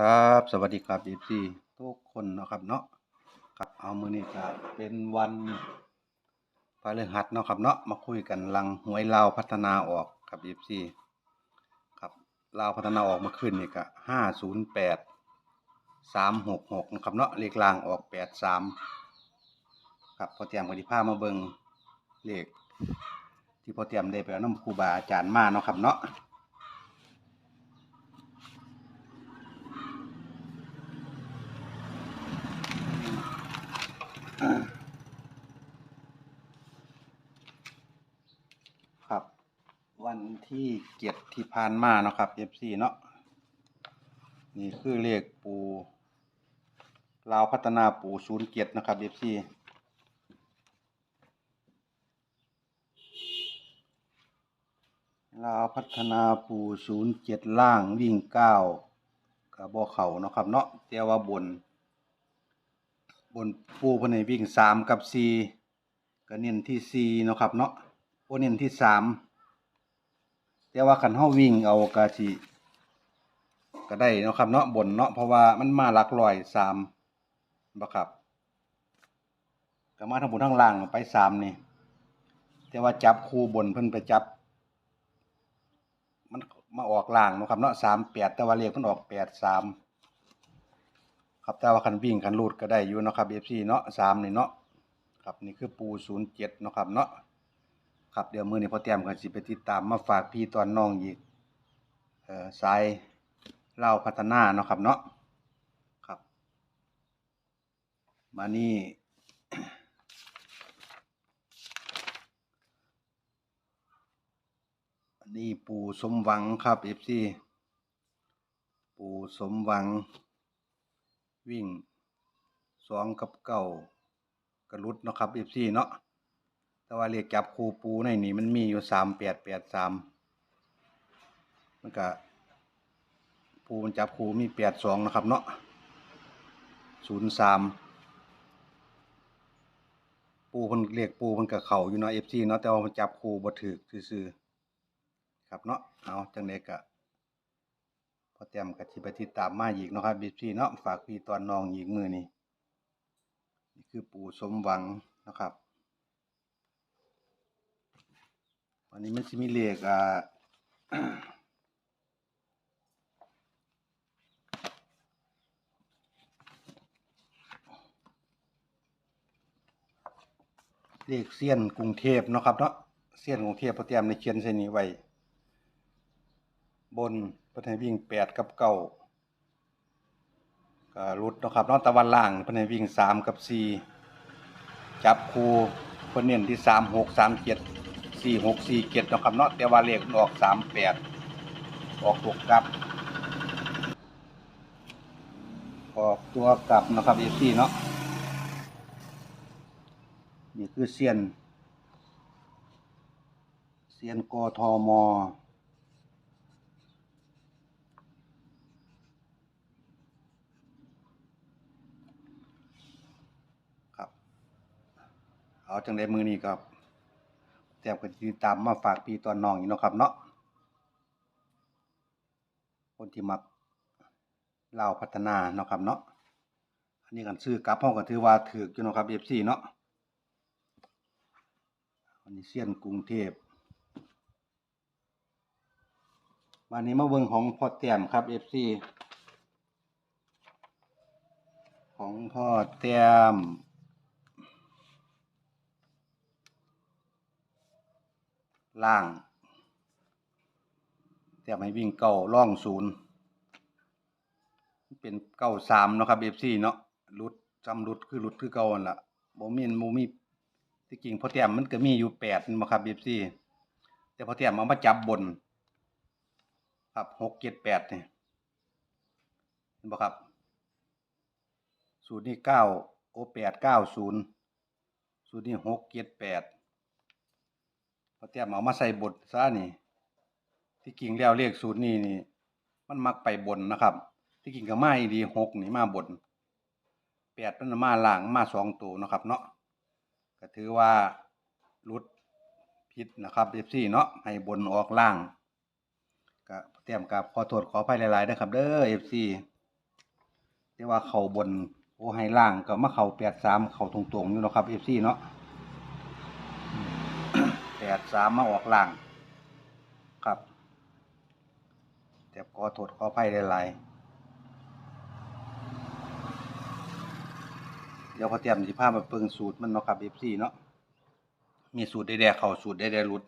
ครับสวัสดีครับ FC ทุกคนนะครับเนาะครับเอามือนี้ก็เป็นวันพฤหัสเนาะครับเนาะมาคุยกันลังหวยลาวพัฒนาออกครับ FC ครับลาวพัฒนาออกเมื่อคืนนี่ก็508 366นะครับเนาะเลขล่างออก83ครับพอเตรียมก็สิพามาเบิ่งเลขที่พอเตรียมได้ไปเอานำครูบาอาจารย์มาเนาะครับเนาะ ครับ นที่เจ็ดที่ผ่านมาเนาะครับ FC เนาะนี่คือเลขปูลาวพัฒนาปูศูนย์เจ็ดนะครับ FC ลาวพัฒนาปูศูนย์เจ็ดล่างวิ่งเก้ากับบ่เขาเนาะครับเนาะแต่ว่าบน บนปูพิ่นให้วิ่งสามกับสี่ก็เน้นที่สี่เนาะครับเนาะโอเน้นที่สาม แต่ว่าคันเฮาวิ่งเอาก็สิก็ได้เนาะครับเนาะบนเนาะเพราะว่ามันมาหลักร้อยสามบ่ครับก็มาทั้งบนทั้งล่างไปสามนี่แต่ว่าจับคู่บนเพิ่นไปจับ มันมาออกล่างเนาะครับเนาะสามแปดแต่ว่าเลขเพิ่นออกแปดสามครับแต่ว่าคันวิ่งคันรูดก็ได้อยู่เนาะครับ FC เนาะสามนี่เนาะครับนี่คือปูศูนย์เจ็ดเนาะครับเนาะ ครับเดี๋ยวมือนี้พอเตรียมกันสิไปติดตามมาฝากพี่ตอนน้องอีกเอ่อสายเล่าพัฒนาเนาะครับเนาะครับ มานี่นนี้ปูสมหวังครับ FC ปูสมหวัง วิ่งสองกับเก้ากระลุดเนาะครับเอฟซีเนาะ แต่ว่าเรียกจับคูปูในนี่มันมีอยู่สามแปดแปดสามมันก็ปูมันจับคูมีแปดสองนะครับเนาะศูนย์สามปูมันเรียกปูมันกับเข่าอยู่เนาะเอฟซีเนาะแต่ว่ามันจับคูบ่ถือซื่อๆครับเนาะเอาจังไดก็พอเตรียมกับที่ไปติดตามมาอีกเนาะครับบีซีเนาะฝากพี่ตอนน้องอีกมือนี่นี่คือปูสมหวังนะครับ วันนี้มันจะมีเลขอ่าเลขเซียนกรุงเทพเนาะครับเนาะเซียนกรุงเทพพอเตรียมในเขียนเส้นนี้ไว้บนพิ่นให้วิ่งแปดกับเก้าก็รุดเนาะครับเนอกตะวันล่างพิ่นให้วิ่งสามกับสี่จับคู่เพิ่นเน้นที่สามหกสามเจ็ด สี่หกสี่เจ็ดนะครับเนาะแต่ว่าเลขมันออกสามแปดออกตัวกลับ ออกตัวกลับนะครับเอซี่เนาะนี่คือเซียนเซียนกทมครับเอาจังไดมือนี้ครับ ตรียมกันติดตามมาฝากพี่ตอนน้องอยู่เนาะครับเนาะคนที่มักเล่าพัฒนาเนาะครับเนาะอันนี้กันซื้อกลับห้องก็ถือว่าถืออยู่เนาะครับ FC เนาะอันนี้เซียนกรุงเทพวันนี้มาเบิ่งของพ่อแต้มครับ FC ของพ่อแต้ม ล่างแต้มให้วิ่งเก้าล่องศูนย์เป็นเก้าสามเนาะครับ FC เนาะรุดจำรุดคือรุดคือเก่านั่นล่ะบ่มีบ่มีที่จริงพอแต้มมันก็มีอยู่แปดนั่นบ่ครับ FC แต่พอแต้มเอามาจับบน ครับหกเจ็ดแปดเนี่เห็นบ่ครับสูตรนี้เก้าโอแปดเก้าศูนย์สูตรนี้หกเจ็ดแปด อเตรียมเอามาใส่บทซะนี่ ที่จริงแล้วเลขสูตรนี้นี่ มันมักไปบนนะครับ ที่จริงก็มาอีดีหกนี่มาบนแปดมันมาล่างมาสองตัวนะครับ เนาะก็ถือว่ารุดพิษนะครับเอฟซีเนาะให้บนออกล่างก็เตรียมกับขอโทษขออภัยหลายๆนะครับ เด้อเอฟซีแต่ว่าเข่าบนโอ้ให้ล่างก็มาเข่าแปดสามเข่าตรงๆอยู่นะครับเอฟซีเนาะ ดสามมาออกล่าง ครับแต่ขอโทษขอไพ่หลายๆเดี๋ยวพอเตรียมสิพามาเปิงสูตรมันเนาะครับเอฟซีเนาะมีสูตรได้แดเข่าสูตรได้แดหลุด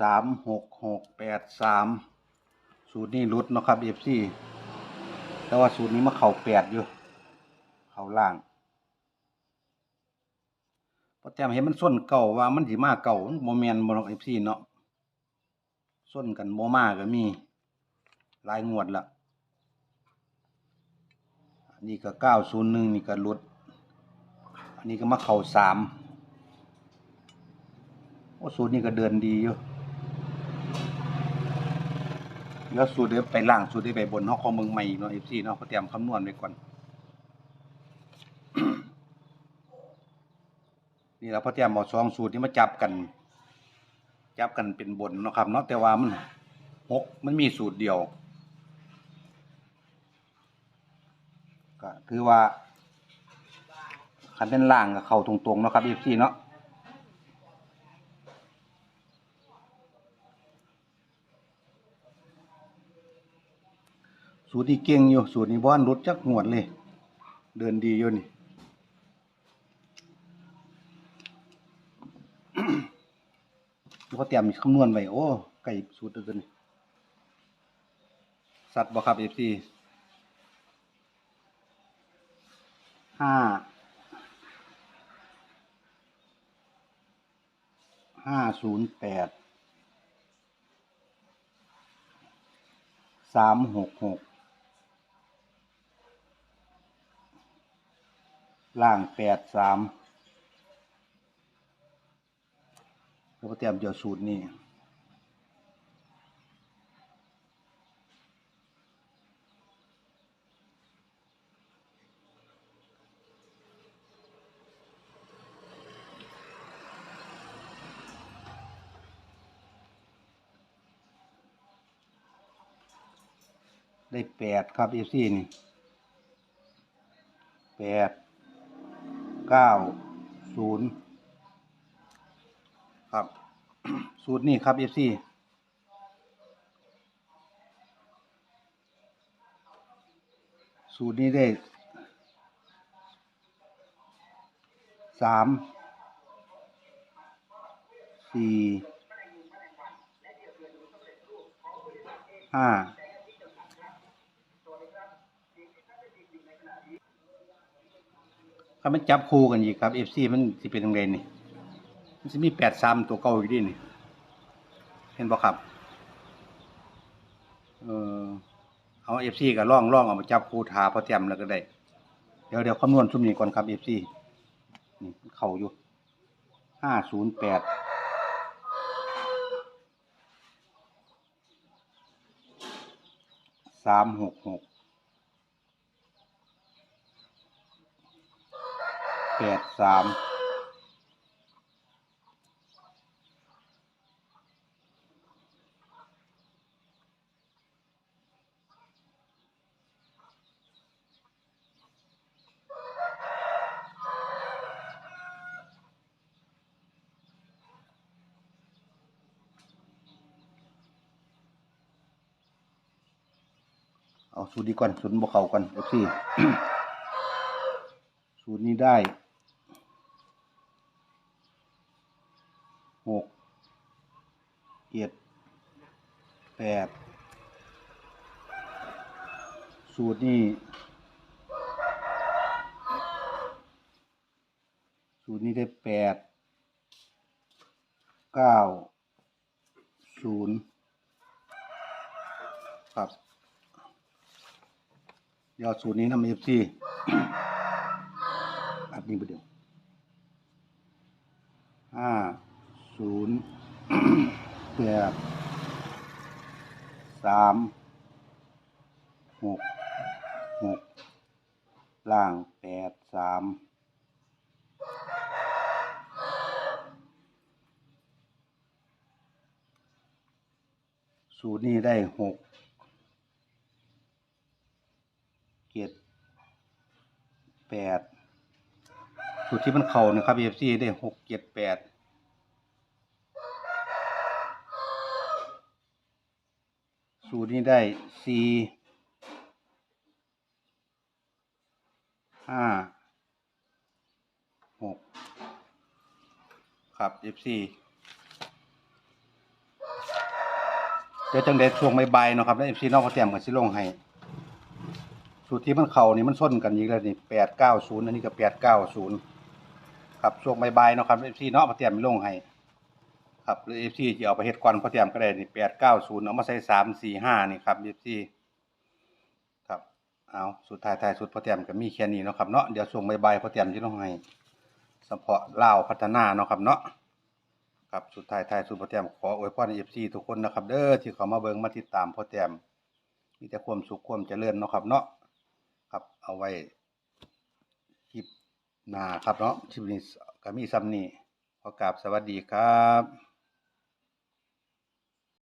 สามหกหกแปดสามสูตรนี้รุดเนาะครับเอฟซีแต่ว่าสูตรนี้มาเข่าแปดอยู่ เข่าล่างพราะแต้มเห็นมันส้นเก่าว่ามันสิมาเก่าโมเมนต์บนเอฟซีเนาะส้นกันโมมาก็มีลายงวดละอันนี้ก็เก้าศูนย์หนึ่งนี่ก็รุด อันนี้ก็มาเข่าสามโอ้สูตรนี้ก็เดินดีอยู่ แล้วสูตรเดี๋ยวไปล่างสูตรได้ไปบนเนาะของเมืองใหม่เนาะ FC เนาะเขาเตรียมคำนวณไว้ก่อน นี่เราพอเตรียมเอาสองสูตรนี้มาจับกัน จับกันเป็นบนเนาะครับเนาะแต่ว่ามันหกมันมีสูตรเดียวก็คือว่าคันเป็นล่างก็เข้าตรงๆเนาะครับ FC เนาะ สูตรนี้เก่งอยู่ สูตรนี้บ้านรถจักหวดเลย เดินดีอยู่นี่เขาเตรียมคำนวณไว้โอ้ ไก่สูตรเดินสัตว์บ่ครับเอฟซีห้า ห้าศูนย์แปด สามหกหก ล่างแปดสามแล้วก็เตรียมเดี๋ยวสูตรนี่ได้แปดครับเอฟซีนี่แปด เก้าศูนย์ครับ สูตรนี้ครับเอฟซีสูตรนี้ได้สามสี่ห้า ถ้ามันจับคู่กันอีกครับ FC มันสิเป็นยังไงนี่ มันสิมีแปดสามตัวเก่าอีกดินี่ เห็นบ่ครับ เออเอา FC ก็ล่องล่องเอามาจับคู่ทาพอเตรียมแล้วก็ได้ เดี๋ยวเดี๋ยวคำนวณชุมนี้ก่อนครับ FC นี่เข้าอยู่ห้าศูนย์แปดสามหกหก แปดสามเอาสูตรดีก่อนสูตรบวเขาก่อนเอฟซีสูตรนี้ได้ หกเจ็ดแปดสูตรนี้สูตรนี้ได้แปดเก้าศูนย์ครับยอดสูตรนี้นำเอฟซีอันนี้ประเดี๋ยวห้า ศูนย์แปดสามหกหกล่างแปดสามสูตรนี้ได้หกเจ็ดแปดสูตรที่มันเข่านะครับ FC ได้หกเจ็ดแปด สูตรนี้ได้สี่ห้าหกครับ F4 เดี๋ยวจังเด็ดช่วงใบ่ายๆเนาะครับแล้ว F4 นอกเขาแต้มกับสิลงให้สูตรที่มันเข่านี่มันส้นกันอีกแล้วนี่แปดเก้าศูนย์อันนี้ก็แปดเก้าศูนย์ครับช่วงใบ่ายๆเนาะครับ F4 เนาะเขาแต้มไม่ลงให้ ครับหรือ FC จะเอาไปเฮ็ดก่อนพอเตรียมก็ได้นี่890เก้าศูนย์เอามาใส่3 4 5นี่ครับ FC ครับเอาสุดท้ายท้ายสุดพอเตรียมก็มีแค่นี้เนาะครับเนาะเดี๋ยวช่วงบ่ายๆพอเตรียมสิลงให้สเพาะลาวพัฒนาเนาะครับเนาะครับสุดท้ายท้ายสุดพอเตรียมขออวยพรให้ FC ทุกคนนะครับ เด้อที่เข้ามาเบิ่งมาติดตามพอเตรียมมีแต่ความสุขความเจริญเนาะครับเนาะครับเอาไว้คลิปหน้าครับเนาะคลิปนี้ก็มีซ้ำนี้ขอกราบสวัสดีครับ